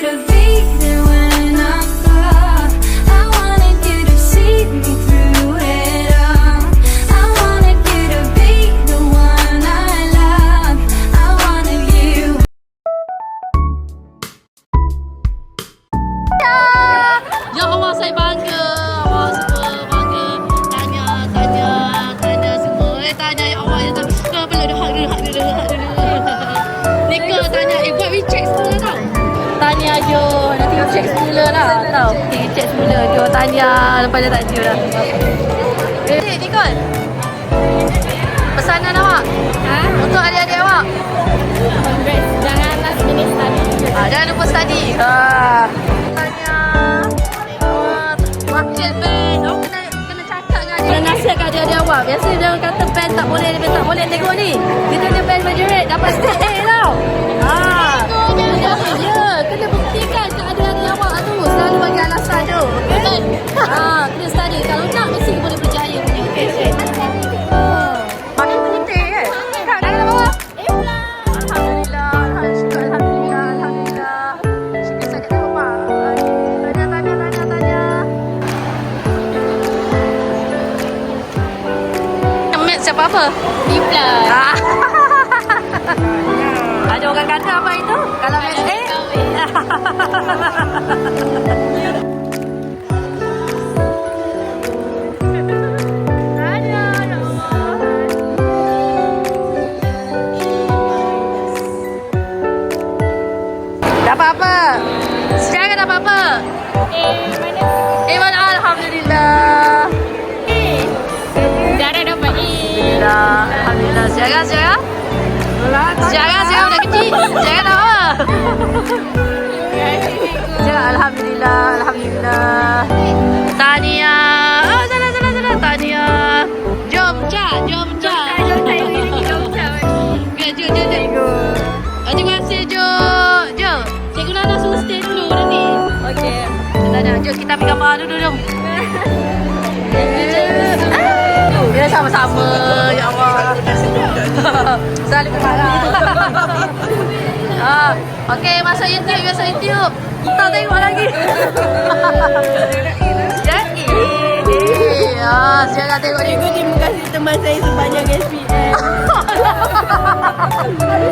To be. Check semula lah Tau we check semula Jo tanya Lepas dia tak Jo lah Eh Nicole Pesanan awak ha? Untuk adik-adik awak Jangan last minute study. Ah, jangan lupa study. Ah. Tanya. Wakil Ben. Awak kena, kena cakap dengan dia. Kena nasihat adik-adik awak. Biasa dia kata Ben tak boleh, Ben tak boleh. Tengok ni. Kita ni Ben majoret. Dapat A tau. Ya, kena buktikan Siapa apa? B plus. Ah. Ada orang kata apa itu? Kalau mat A? Dapat apa? Sejarah dapat apa? Eh, mana? Alhamdulillah. Sejarah, sejarah. Sejarah, sejarah dah kecil. Sejarah tak apa. Sejarah, Alhamdulillah. Alhamdulillah. Tania. Oh, salah, salah, salah. Tania. Jom, Cak. Jom, jom. Oh, terima kasih, Jo. Jo. Cikgu Nana suruh stay dulu nanti. Okey. Tanya, jom kita ambil gambar dulu, jom. Ya sama-sama Ya Allah Selalu berharap ah, Okay masuk YouTube Masuk YouTube. Kita tengok lagi. Jadi Ya, siapa tengok ni terima kasih teman saya sepanjang SPM.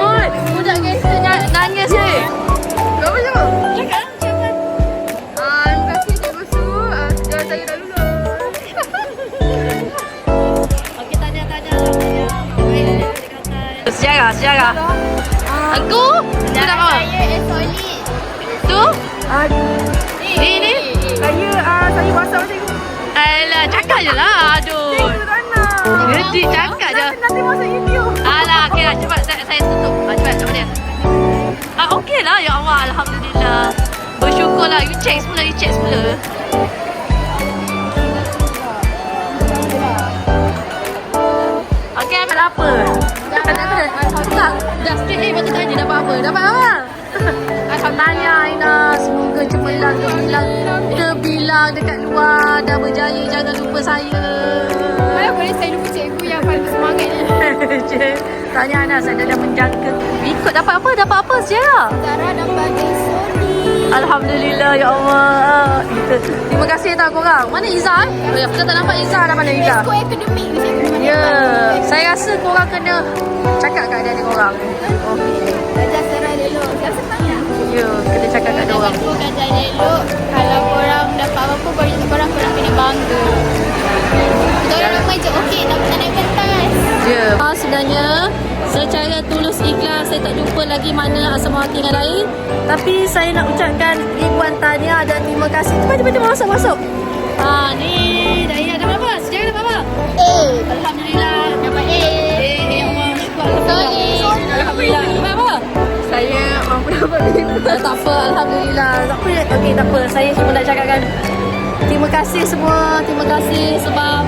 Oi, budak gangster nangis je Aku? Aku nak apa? Saya solid. Tu? Ni, ni? Saya uh, saya WhatsApp cikgu. Alah, cakap je lah Aduh tak. Nanti cakap je Nanti, masuk YouTube. Alah, okey lah. Cepat saya, saya tutup. Ah, cepat, cepat dia. Ah, okey lah. Ya Allah, Alhamdulillah. Bersyukur lah. You check semula, you check semula. Okey, ambil apa? Tak, tak, tak. Tak, dah straight A patut tanya dapat apa? Dapat apa? Tanya Aina, semoga cemerlang terbilang, terbilang dekat luar dan berjaya. Jangan lupa saya. Mana boleh saya lupa cikgu yang paling bersemangat ni. Tanya Anas ada dah menjangka Ikut dapat apa? Dapat apa sejarah? Zara dapat solid. Alhamdulillah ya Allah Terima kasih tau korang Mana Iza eh? Oh, ya, kita tak nampak Iza dah mana Iza Esko akademik ni. Ya yeah. Saya rasa korang kena Cakap kat adik-adik korang Okay Belajar secara elok. Saya semangat. Ya yeah, Kena cakap kat orang Cikgu belajar elok. Kalau korang dapat apa-apa, untuk korang, korang kena bangga. Kita orang ramai je, okey, tak pernah naik pentas. Ya yeah. Sebenarnya Saya tak jumpa lagi mana Asmawati dengan lain Tapi saya nak ucapkan Ribuan tahniah dan terima kasih Cepat cepat cepat masuk masuk Ah ni Daya dapat apa? Sejarah dapat apa? A. Alhamdulillah Dapat A. Eh, ya Allah, syukur Alhamdulillah. Solid. Alhamdulillah. Dapat apa? Saya mampu dapat itu. Tak apa, Alhamdulillah. Tak apa, okey, tak apa. Saya cuma nak cakapkan terima kasih semua. Terima kasih sebab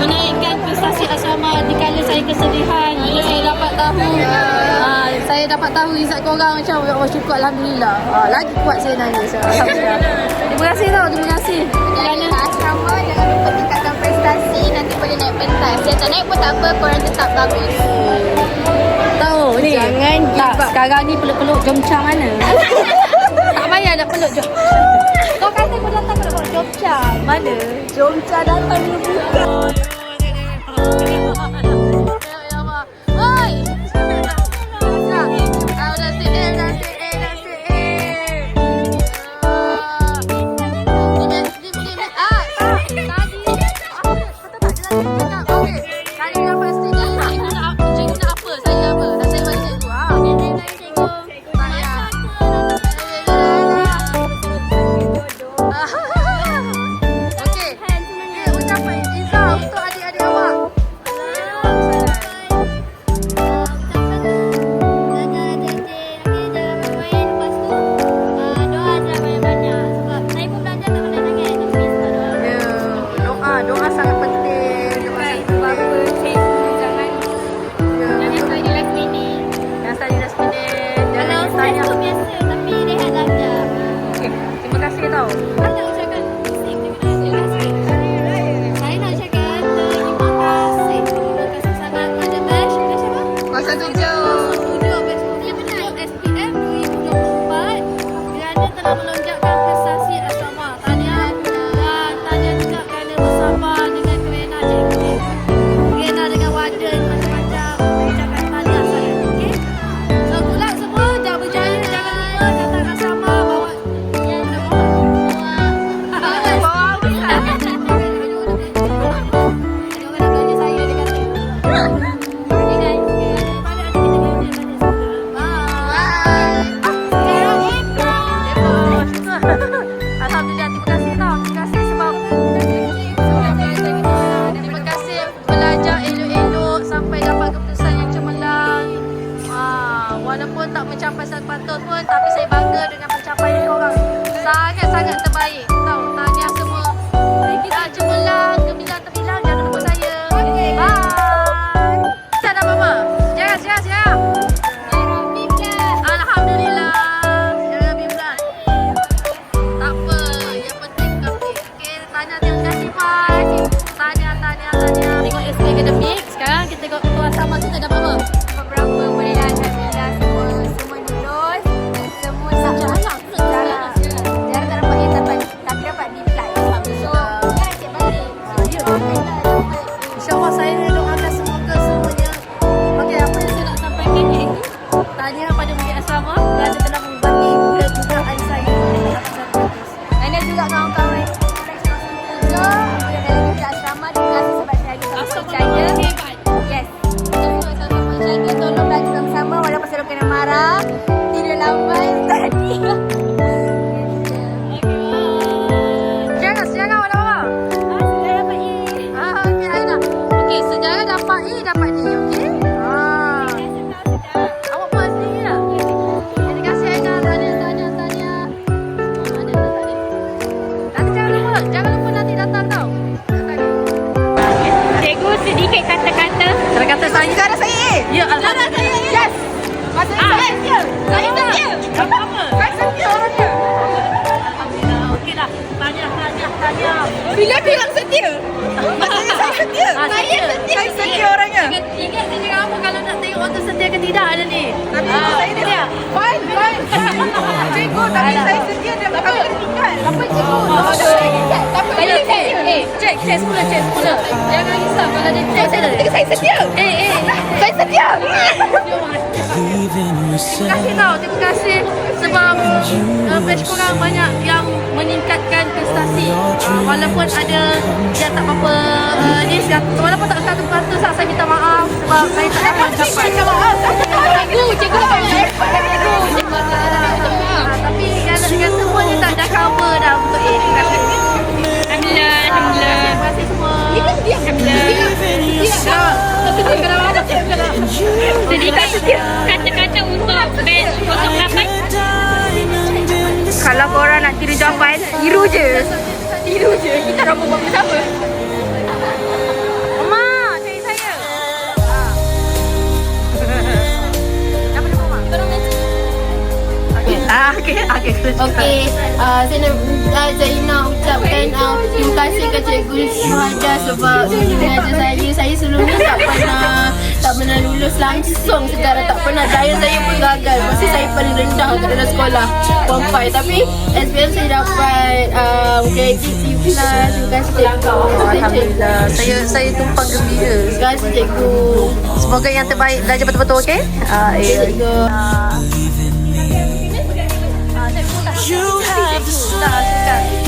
menaikkan prestasi asrama di kala saya kesedihan bila saya dapat tahu uh, saya dapat tahu izat korang macam ya oh syukur Alhamdulillah. Uh, lagi kuat saya nangis. Ah, terima kasih tau terima kasih. Kerana asrama jangan lupa tingkatkan prestasi nanti boleh naik pentas. Saya tak naik pun tak apa korang tetap bagus. Tahu ni jangan tak. sekarang ni peluk-peluk jomca mana? Tak payah nak peluk jomca kau kata kau datang kau nak peluk jomca mana? Jomca datang dulu bukan pasal patut pun tapi saya bangga dengan ഇതാരനെ tapi saya sedia dia apa pendidikan. Apa cikgu? Tak apa. Tak apa. Eh, eh, cek, cek sekolah, cek sekolah. Jangan risau kalau dia cek. Oh, saya sedia. Eh, eh, eh. Saya sedia. Terima kasih tau. Terima kasih sebab batch korang banyak yang meningkatkan prestasi. Walaupun ada dia tak apa-apa. Ni walaupun tak satu peratus sah saya minta maaf sebab saya tak dapat cepat. Cikgu, cikgu. Cikgu, cikgu. Cikgu, cikgu. Cikgu, cikgu. Cikgu, cikgu. Cikgu, cikgu. Dia kata pun dia tak dah cover dah untuk A dia kata Alhamdulillah, Alhamdulillah Terima kasih semua Jadi kata-kata untuk band untuk kapan Kalau korang nak tiru jawapan, tiru je Tiru je, kita nak buat apa-apa Okey, uh, saya nak uh, saya nak ucapkan uh, terima kasih ke Cikgu Syuhada sebab mengajar saya. Saya sebelum ni tak pernah tak pernah lulus langsung secara tak pernah daya saya pun gagal. Masa saya paling rendah kat dalam sekolah Form 5 tapi SPM saya dapat um, credit C+. Terima kasih Cikgu. Alhamdulillah. Saya saya tumpang gembira. Terima kasih Cikgu. Semoga yang terbaik belajar betul-betul okey. Ah, Okay, eh. Cikgu. You have the strength,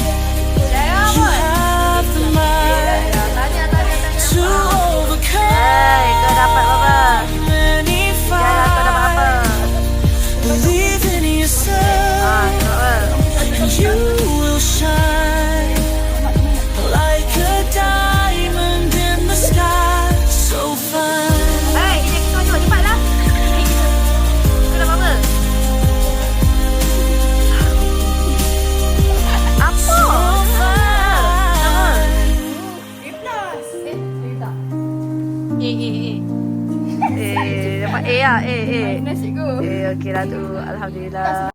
Eh, dapat A